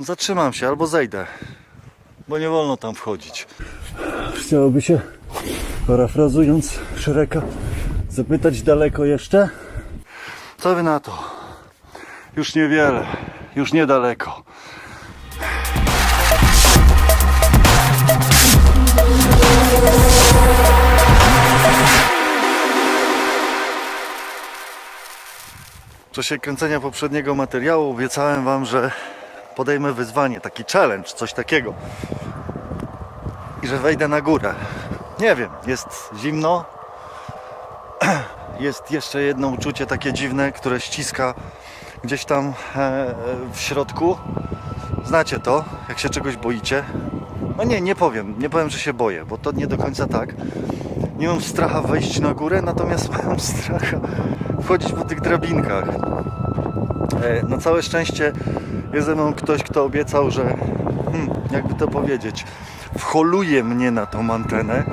Zatrzymam się albo zejdę, bo nie wolno tam wchodzić. Chciałoby się, parafrazując Szereka, zapytać daleko jeszcze? Co wy na to? Już niewiele, już niedaleko. W czasie kręcenia poprzedniego materiału obiecałem wam, że podejmę wyzwanie, taki challenge, coś takiego. I że wejdę na górę. Nie wiem, jest zimno, jest jeszcze jedno uczucie takie dziwne, które ściska gdzieś tam e, e, w środku. Znacie to, jak się czegoś boicie? No nie, nie powiem, nie powiem, że się boję, bo to nie do końca tak. Nie mam stracha wejść na górę, natomiast mam stracha wchodzić po tych drabinkach. E, Na całe szczęście jest ze mną ktoś, kto obiecał, że hmm, jakby to powiedzieć, wholuje mnie na tą antenę.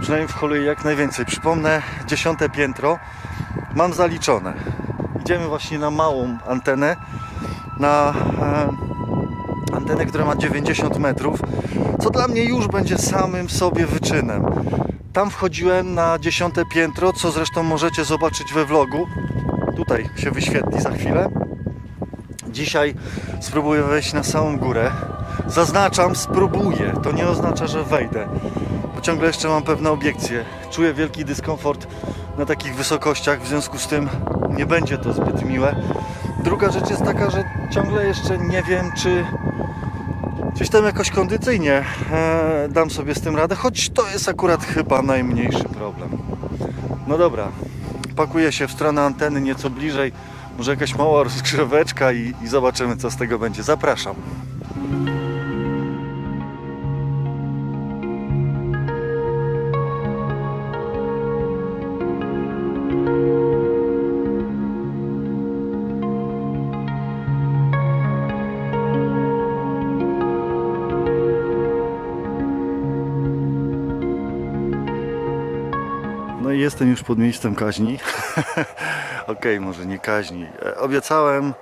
Przynajmniej wholuje jak najwięcej. Przypomnę, dziesiąte piętro mam zaliczone. Idziemy właśnie na małą antenę, na e, antenę, która ma 90 metrów, co dla mnie już będzie samym sobie wyczynem. Tam wchodziłem na dziesiąte piętro, co zresztą możecie zobaczyć we vlogu. Tutaj się wyświetli za chwilę. Dzisiaj spróbuję wejść na samą górę. Zaznaczam, spróbuję. To nie oznacza, że wejdę, bo ciągle jeszcze mam pewne obiekcje. Czuję wielki dyskomfort na takich wysokościach, w związku z tym nie będzie to zbyt miłe. Druga rzecz jest taka, że ciągle jeszcze nie wiem, czy gdzieś tam jakoś kondycyjnie e, dam sobie z tym radę, choć to jest akurat chyba najmniejszy problem. No dobra, pakuję się w stronę anteny nieco bliżej. Może jakaś mała rozgrzeweczka i, i zobaczymy, co z tego będzie. Zapraszam. Jestem już pod miejscem kaźni. Okej, może nie kaźni. E, Obiecałem,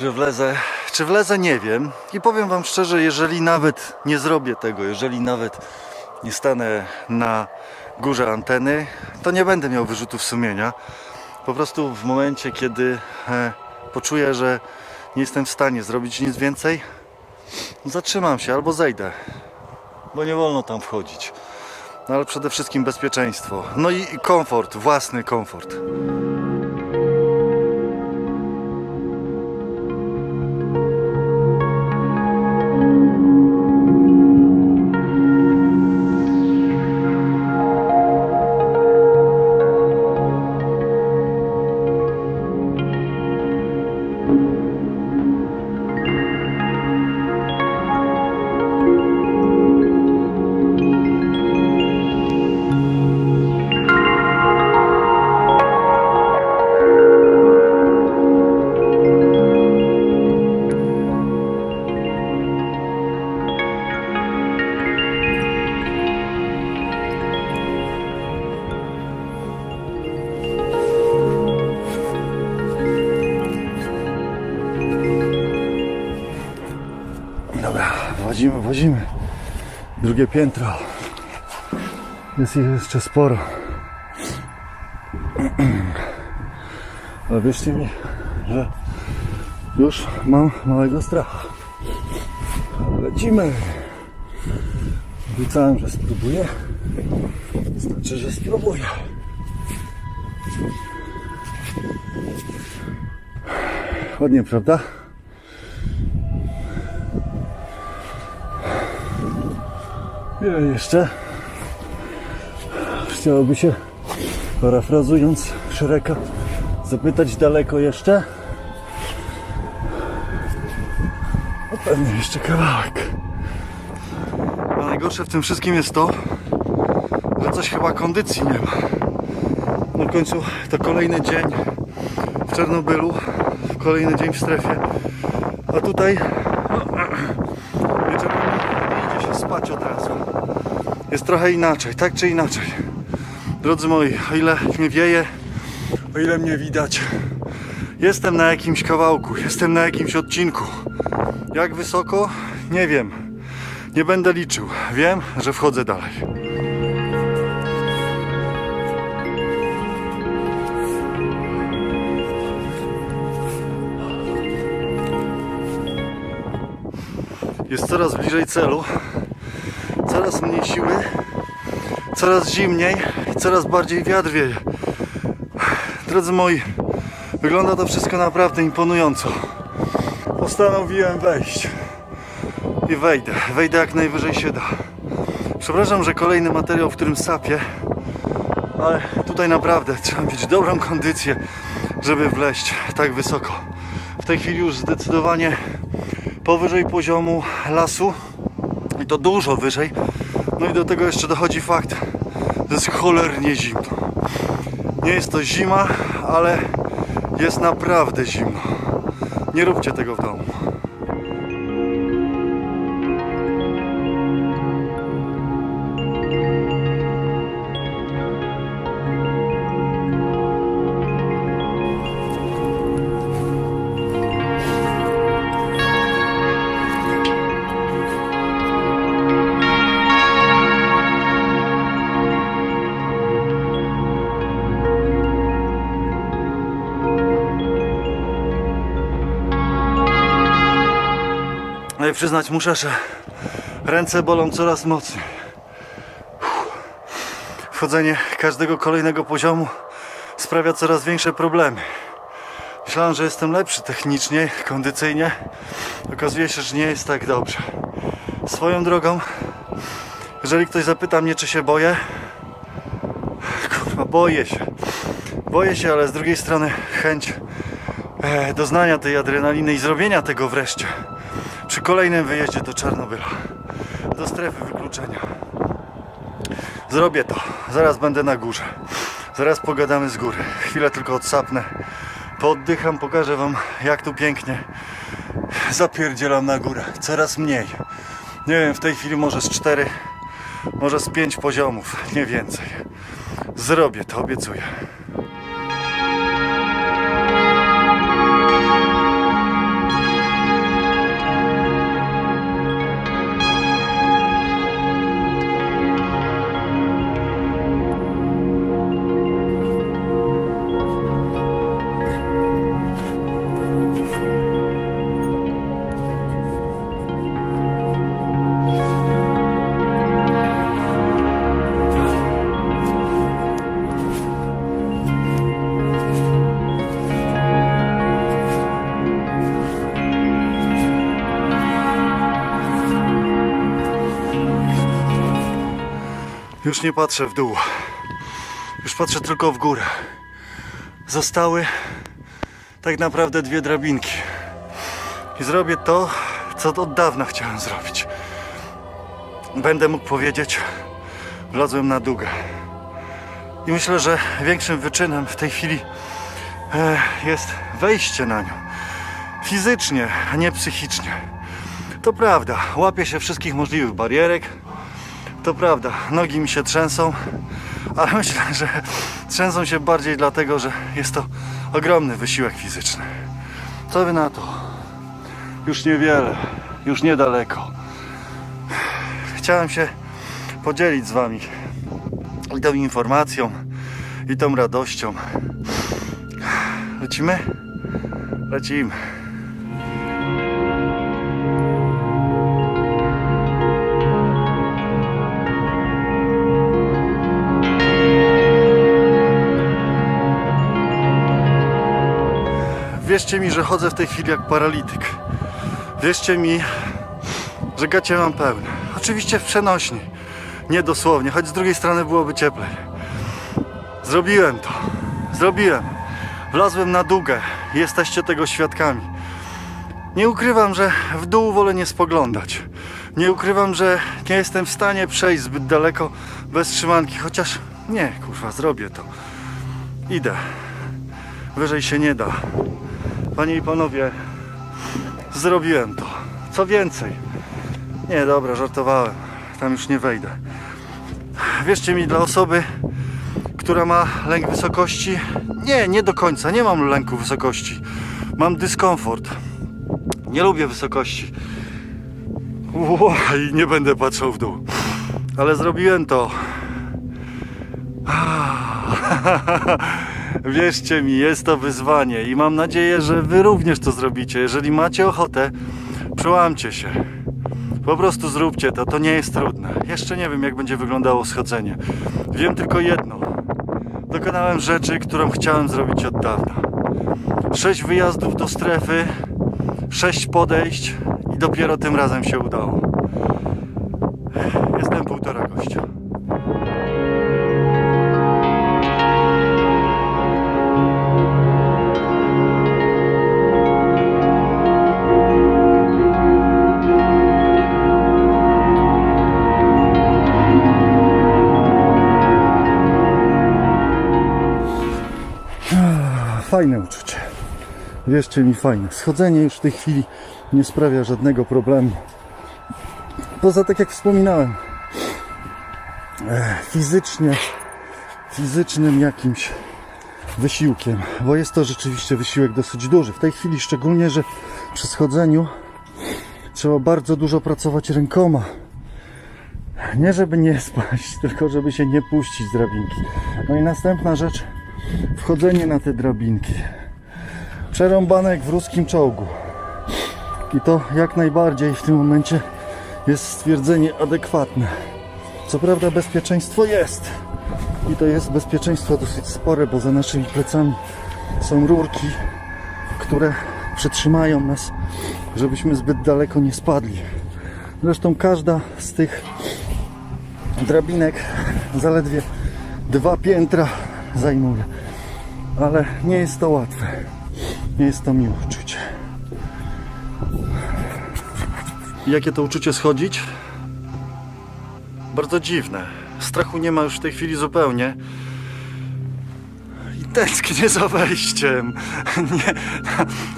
że wlezę. Czy wlezę, nie wiem. I powiem Wam szczerze, jeżeli nawet nie zrobię tego, jeżeli nawet nie stanę na górze anteny, to nie będę miał wyrzutów sumienia. Po prostu w momencie, kiedy e, poczuję, że nie jestem w stanie zrobić nic więcej, zatrzymam się albo zejdę, bo nie wolno tam wchodzić. No ale przede wszystkim bezpieczeństwo. No i komfort, własny komfort. Włazimy. Drugie piętro. Jest ich jeszcze sporo. Ale wierzcie mi, że już mam małego stracha. Lecimy. Obiecałem, że spróbuję. Znaczy, że spróbuję. Ładnie, prawda? Ile jeszcze? Chciałoby się, parafrazując Szereka, zapytać daleko jeszcze? No pewnie jeszcze kawałek. A najgorsze w tym wszystkim jest to, że coś chyba kondycji nie ma. Na końcu to kolejny dzień w Czernobylu, kolejny dzień w strefie. A tutaj wieczorami nie idzie się spać od razu. Jest trochę inaczej, tak czy inaczej. Drodzy moi, o ile mnie wieje, o ile mnie widać, jestem na jakimś kawałku, jestem na jakimś odcinku. Jak wysoko? Nie wiem. Nie będę liczył. Wiem, że wchodzę dalej. Jest coraz bliżej celu. Coraz mniej siły. Coraz zimniej i coraz bardziej wiatr wieje. Drodzy moi, wygląda to wszystko naprawdę imponująco. Postanowiłem wejść. I wejdę. Wejdę jak najwyżej się da. Przepraszam, że kolejny materiał, w którym sapię, ale tutaj naprawdę trzeba mieć dobrą kondycję, żeby wleść tak wysoko. W tej chwili już zdecydowanie powyżej poziomu lasu i to dużo wyżej. No i do tego jeszcze dochodzi fakt, że jest cholernie zimno. Nie jest to zima, ale jest naprawdę zimno. Nie róbcie tego w domu. Przyznać muszę, że ręce bolą coraz mocniej. Wchodzenie każdego kolejnego poziomu sprawia coraz większe problemy. Myślałem, że jestem lepszy technicznie, kondycyjnie. Okazuje się, że nie jest tak dobrze. Swoją drogą, jeżeli ktoś zapyta mnie, czy się boję, kurwa, boję się. Boję się, ale z drugiej strony chęć e, doznania tej adrenaliny i zrobienia tego wreszcie przy kolejnym wyjeździe do Czarnobyla, do strefy wykluczenia. Zrobię to. Zaraz będę na górze. Zaraz pogadamy z góry. Chwilę tylko odsapnę. Pooddycham, pokażę Wam, jak tu pięknie zapierdzielam na górę. Coraz mniej. Nie wiem, w tej chwili może z cztery, może z pięć poziomów, nie więcej. Zrobię to, obiecuję. Już nie patrzę w dół. Już patrzę tylko w górę. Zostały tak naprawdę dwie drabinki. I zrobię to, co od dawna chciałem zrobić. Będę mógł powiedzieć, wlazłem na dugę. I myślę, że większym wyczynem w tej chwili e, jest wejście na nią. Fizycznie, a nie psychicznie. To prawda, łapię się wszystkich możliwych barierek, to prawda, nogi mi się trzęsą, ale myślę, że trzęsą się bardziej dlatego, że jest to ogromny wysiłek fizyczny. Co wy na to? Już niewiele, już niedaleko. Chciałem się podzielić z wami i tą informacją, i tą radością. Lecimy? Lecimy. Wierzcie mi, że chodzę w tej chwili jak paralityk. Wierzcie mi, że gacie mam pełne. Oczywiście w przenośni, nie dosłownie, choć z drugiej strony byłoby cieplej. Zrobiłem to. Zrobiłem. Wlazłem na dugę. Jesteście tego świadkami. Nie ukrywam, że w dół wolę nie spoglądać. Nie ukrywam, że nie jestem w stanie przejść zbyt daleko bez trzymanki, chociaż nie, kurwa, zrobię to. Idę. Wyżej się nie da. Panie i panowie, zrobiłem to. Co więcej, nie, dobra, żartowałem. Tam już nie wejdę. Wierzcie mi, dla osoby, która ma lęk wysokości, nie, nie do końca, nie mam lęku wysokości. Mam dyskomfort. Nie lubię wysokości. I nie będę patrzył w dół. Ale zrobiłem to. Wierzcie mi, jest to wyzwanie i mam nadzieję, że Wy również to zrobicie. Jeżeli macie ochotę, przełamcie się. Po prostu zróbcie to, to nie jest trudne. Jeszcze nie wiem, jak będzie wyglądało schodzenie. Wiem tylko jedno. Dokonałem rzeczy, którą chciałem zrobić od dawna. Sześć wyjazdów do strefy, sześć podejść i dopiero tym razem się udało. Fajne uczucie. Wierzcie mi, fajne. Schodzenie już w tej chwili nie sprawia żadnego problemu. Poza tak jak wspominałem, e, fizycznie, fizycznym jakimś wysiłkiem, bo jest to rzeczywiście wysiłek dosyć duży. W tej chwili szczególnie, że przy schodzeniu trzeba bardzo dużo pracować rękoma. Nie żeby nie spaść, tylko żeby się nie puścić z drabinki. No i następna rzecz, wchodzenie na te drabinki. Przerąbane jak w ruskim czołgu. I to jak najbardziej w tym momencie jest stwierdzenie adekwatne. Co prawda bezpieczeństwo jest. I to jest bezpieczeństwo dosyć spore, bo za naszymi plecami są rurki, które przytrzymają nas, żebyśmy zbyt daleko nie spadli. Zresztą każda z tych drabinek zaledwie dwa piętra zajmuje. Ale nie jest to łatwe. Nie jest to miłe uczucie. Jakie to uczucie schodzić? Bardzo dziwne. Strachu nie ma już w tej chwili zupełnie. I tęsknię za wejściem. Nie.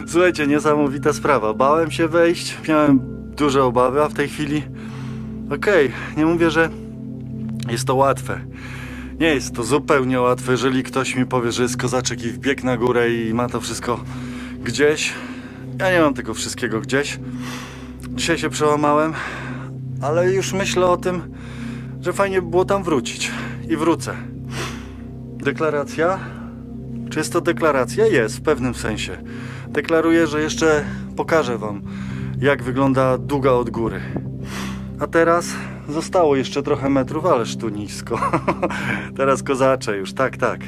Słuchajcie, niesamowita sprawa. Bałem się wejść, miałem duże obawy, a w tej chwili okej, nie mówię, że jest to łatwe. Nie jest to zupełnie łatwe, jeżeli ktoś mi powie, że jest kozaczek i wbieg na górę i ma to wszystko gdzieś. Ja nie mam tego wszystkiego gdzieś. Dzisiaj się przełamałem, ale już myślę o tym, że fajnie by było tam wrócić. I wrócę. Deklaracja? Czy jest to deklaracja? Jest, w pewnym sensie. Deklaruję, że jeszcze pokażę Wam, jak wygląda długa od góry. A teraz zostało jeszcze trochę metrów, ależ tu nisko. teraz kozacze już, tak, tak.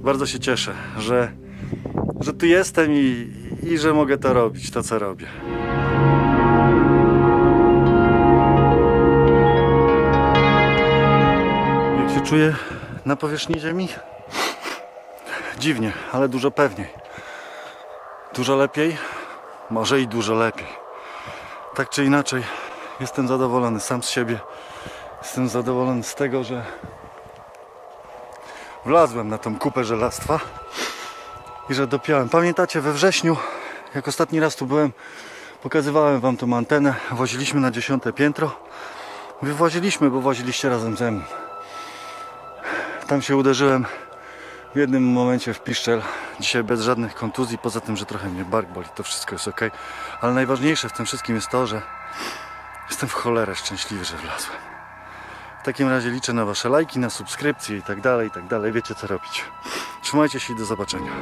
Bardzo się cieszę, że, że tu jestem i, i że mogę to robić, to co robię. Jak się czuję na powierzchni Ziemi? Dziwnie, ale dużo pewniej. Dużo lepiej, może i dużo lepiej. Tak czy inaczej, jestem zadowolony sam z siebie. Jestem zadowolony z tego, że wlazłem na tą kupę żelastwa i że dopiąłem. Pamiętacie we wrześniu, jak ostatni raz tu byłem, pokazywałem wam tą antenę, woziliśmy na dziesiąte piętro. Mówię, bo właziliście razem ze mną. Tam się uderzyłem w jednym momencie w piszczel. Dzisiaj bez żadnych kontuzji, poza tym, że trochę mnie bark boli, to wszystko jest ok. Ale najważniejsze w tym wszystkim jest to, że jestem w cholerę szczęśliwy, że wlazłem. W takim razie liczę na Wasze lajki, na subskrypcje i tak dalej, i tak dalej. Wiecie co robić. Trzymajcie się i do zobaczenia.